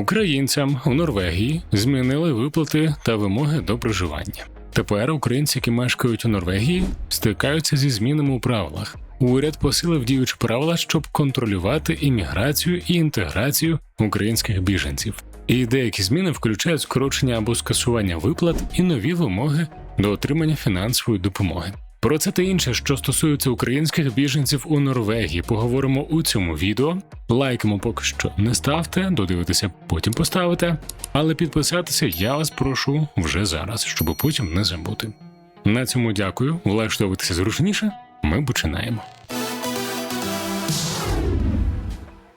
Українцям у Норвегії змінили виплати та вимоги до проживання. Тепер українці, які мешкають у Норвегії, стикаються зі змінами у правилах. Уряд посилив діючі правила, щоб контролювати імміграцію і інтеграцію українських біженців. І деякі зміни включають скорочення або скасування виплат і нові вимоги до отримання фінансової допомоги. Про це та інше, що стосується українських біженців у Норвегії, поговоримо у цьому відео. Лайками поки що не ставте, додивитися потім поставите. Але підписатися я вас прошу вже зараз, щоб потім не забути. На цьому дякую. Влаштовуйтеся зручніше. Ми починаємо.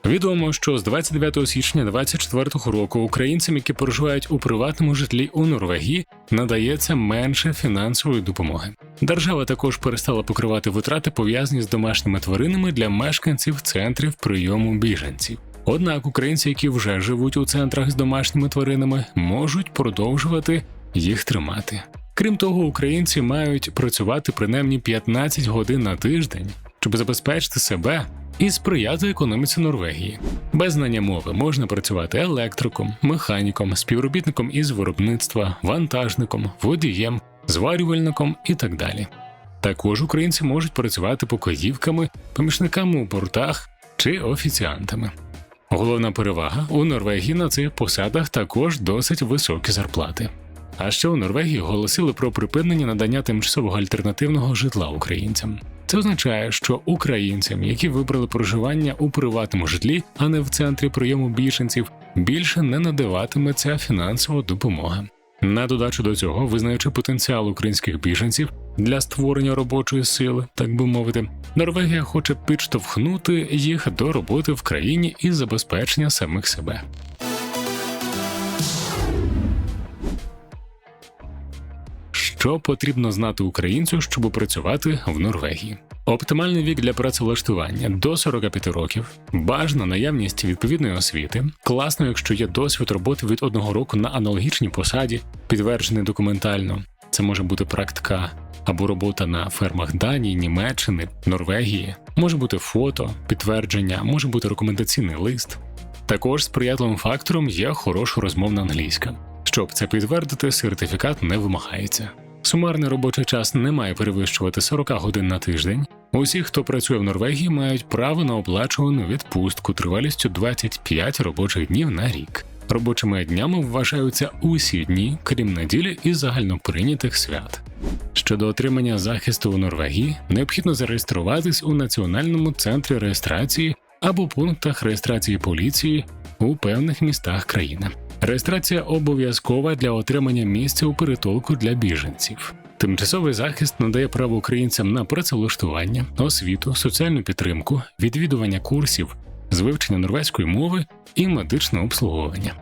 Відомо, що з 29 січня 2024 року українцям, які проживають у приватному житлі у Норвегії, надається менше фінансової допомоги. Держава також перестала покривати витрати пов'язані з домашніми тваринами для мешканців центрів прийому біженців. Однак українці, які вже живуть у центрах з домашніми тваринами, можуть продовжувати їх тримати. Крім того, українці мають працювати принаймні 15 годин на тиждень, щоб забезпечити себе і сприяти економіці Норвегії. Без знання мови можна працювати електриком, механіком, співробітником із виробництва, вантажником, водієм, зварювальником і так далі. Також українці можуть працювати покоївками, помічниками у портах чи офіціантами. Головна перевага у Норвегії на цих посадах також досить високі зарплати. А ще у Норвегії оголосили про припинення надання тимчасового альтернативного житла українцям. Це означає, що українцям, які вибрали проживання у приватному житлі, а не в центрі прийому біженців, більше не надаватиметься фінансова допомога. На додачу до цього, визнаючи потенціал українських біженців для створення робочої сили, так би мовити, Норвегія хоче підштовхнути їх до роботи в країні і забезпечення самих себе. Що потрібно знати українцю, щоб працювати в Норвегії? Оптимальний вік для працевлаштування до 45 років, бажана наявність відповідної освіти, класно, якщо є досвід роботи від одного року на аналогічній посаді, підтверджений документально. Це може бути практика або робота на фермах Данії, Німеччини, Норвегії, може бути фото, підтвердження, може бути рекомендаційний лист. Також сприятливим фактором є хороша розмовна англійська. Щоб це підтвердити, сертифікат не вимагається. Сумарний робочий час не має перевищувати 40 годин на тиждень. Усі, хто працює в Норвегії, мають право на оплачувану відпустку тривалістю 25 робочих днів на рік. Робочими днями вважаються усі дні, крім неділі і загальноприйнятих свят. Щодо отримання захисту у Норвегії, необхідно зареєструватись у Національному центрі реєстрації або пунктах реєстрації поліції у певних містах країни. Реєстрація обов'язкова для отримання місця у перетолку для біженців. Тимчасовий захист надає право українцям на працевлаштування, освіту, соціальну підтримку, відвідування курсів з вивчення норвезької мови і медичне обслуговування.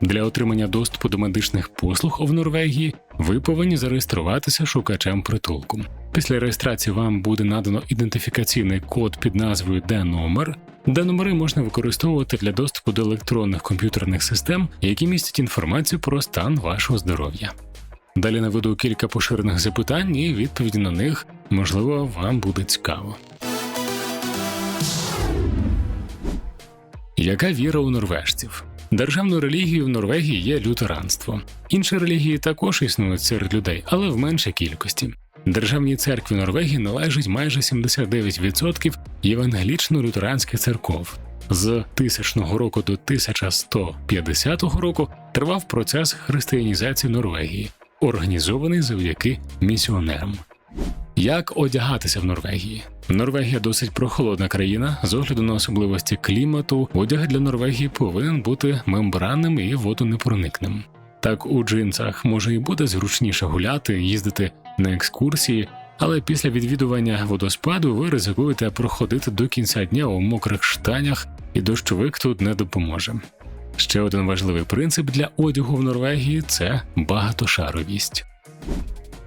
Для отримання доступу до медичних послуг в Норвегії ви повинні зареєструватися шукачем притулку. Після реєстрації вам буде надано ідентифікаційний код під назвою Д-номер, де номери можна використовувати для доступу до електронних комп'ютерних систем, які містять інформацію про стан вашого здоров'я. Далі наведу кілька поширених запитань, і відповіді на них можливо вам буде цікаво. Яка віра у норвежців? Державною релігією в Норвегії є лютеранство. Інші релігії також існують серед людей, але в меншій кількості. Державній церкві Норвегії належить майже 79% євангелічно-лютеранських церков. З 1000 року до 1150 року тривав процес християнізації Норвегії, організований завдяки місіонерам. Як одягатися в Норвегії? Норвегія досить прохолодна країна. З огляду на особливості клімату, одяг для Норвегії повинен бути мембранним і водонепроникним. Так у джинсах може і буде зручніше гуляти, їздити на екскурсії, але після відвідування водоспаду ви ризикуєте проходити до кінця дня у мокрих штанях, і дощовик тут не допоможе. Ще один важливий принцип для одягу в Норвегії це багатошаровість.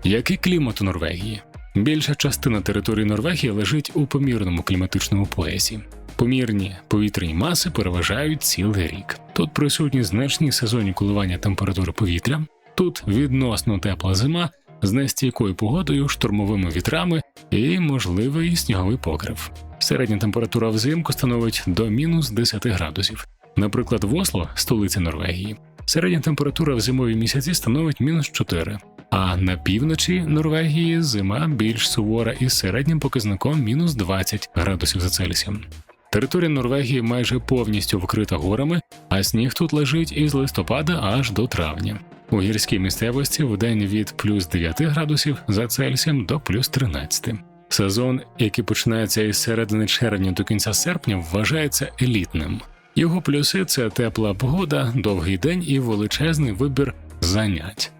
Який клімат у Норвегії? Більша частина території Норвегії лежить у помірному кліматичному поясі. Помірні повітряні маси переважають цілий рік. Тут присутні значні сезонні коливання температури повітря, тут відносно тепла зима з нестійкою погодою, штурмовими вітрами і можливий сніговий покрив. Середня температура взимку становить до мінус 10 градусів. Наприклад, в Осло, столиця Норвегії, середня температура в зимові місяці становить мінус 4, а на півночі Норвегії зима більш сувора із середнім показником мінус 20 градусів за Цельсієм. Територія Норвегії майже повністю вкрита горами, а сніг тут лежить із листопада аж до травня. У гірській місцевості в день від плюс 9 градусів за Цельсієм до плюс 13. Сезон, який починається із середини червня до кінця серпня, вважається елітним. Його плюси це тепла погода, довгий день і величезний вибір занять.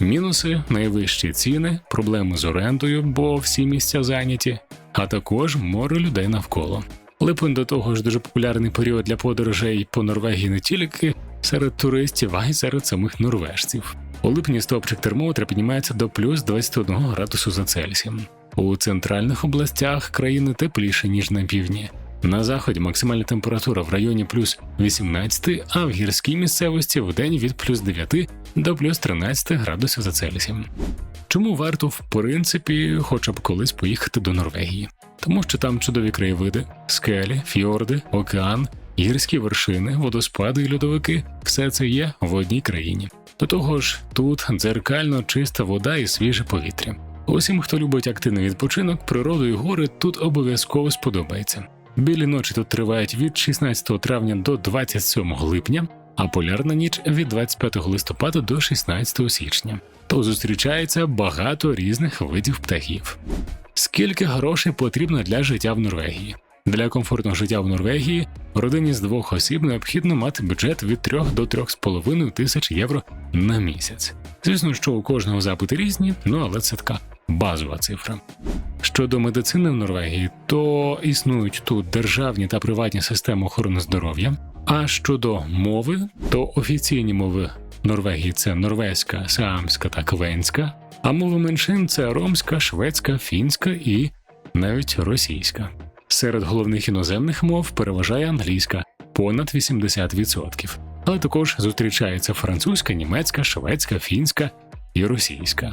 Мінуси найвищі ціни, проблеми з орендою, бо всі місця зайняті, а також море людей навколо. Липень до того ж дуже популярний період для подорожей по Норвегії не тільки серед туристів, а й серед самих норвежців. У липні стопчик термометра піднімається до плюс 21 градусу за Цельсієм. У центральних областях країни тепліше, ніж на півдні. На заході максимальна температура в районі плюс 18, а в гірській місцевості в день від плюс 9 до плюс 13 градусів за Цельсієм. Чому варто, в принципі, хоча б колись поїхати до Норвегії? Тому що там чудові краєвиди, скелі, фьорди, океан, гірські вершини, водоспади і льодовики все це є в одній країні. До того ж, тут дзеркально чиста вода і свіже повітря. Усім, хто любить активний відпочинок, природу і гори тут обов'язково сподобається. Білі ночі тут тривають від 16 травня до 27 липня, а полярна ніч від 25 листопада до 16 січня. То зустрічається багато різних видів птахів. Скільки грошей потрібно для життя в Норвегії? Для комфортного життя в Норвегії родині з двох осіб необхідно мати бюджет від 3 до 3,5 тисяч євро на місяць. Звісно, що у кожного запити різні, ну але це така базова цифра. Щодо медицини в Норвегії, то існують тут державні та приватні системи охорони здоров'я. А щодо мови, то офіційні мови Норвегії це норвезька, саамська та квенська, а мови меншин це ромська, шведська, фінська і навіть російська. Серед головних іноземних мов переважає англійська понад 80%, але також зустрічається французька, німецька, шведська, фінська і російська.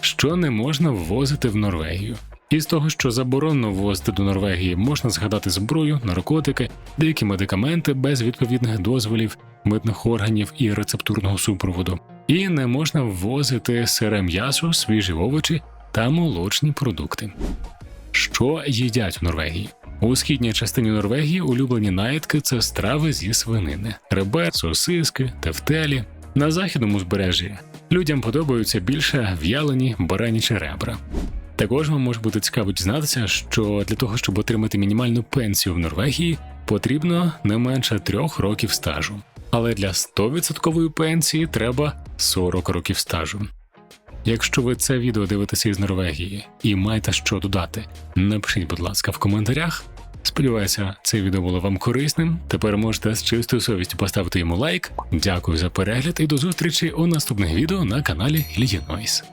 Що не можна ввозити в Норвегію? Із того, що заборонено ввозити до Норвегії, можна згадати зброю, наркотики, деякі медикаменти без відповідних дозволів, митних органів і рецептурного супроводу. І не можна ввозити сире м'ясо, свіжі овочі та молочні продукти. Що їдять в Норвегії? У східній частині Норвегії улюблені наїдки це страви зі свинини, ребер, сосиски, тефтелі. На західному узбережжі людям подобаються більше в'ялені баранічі ребра. Також вам може бути цікаво дізнатися, що для того, щоб отримати мінімальну пенсію в Норвегії, потрібно не менше трьох років стажу. Але для 100% пенсії треба 40 років стажу. Якщо ви це відео дивитеся із Норвегії і маєте що додати, напишіть, будь ласка, в коментарях. Сподіваюся, це відео було вам корисним. Тепер можете з чистою совістю поставити йому лайк. Дякую за перегляд і до зустрічі у наступних відео на каналі Ільї Нойс.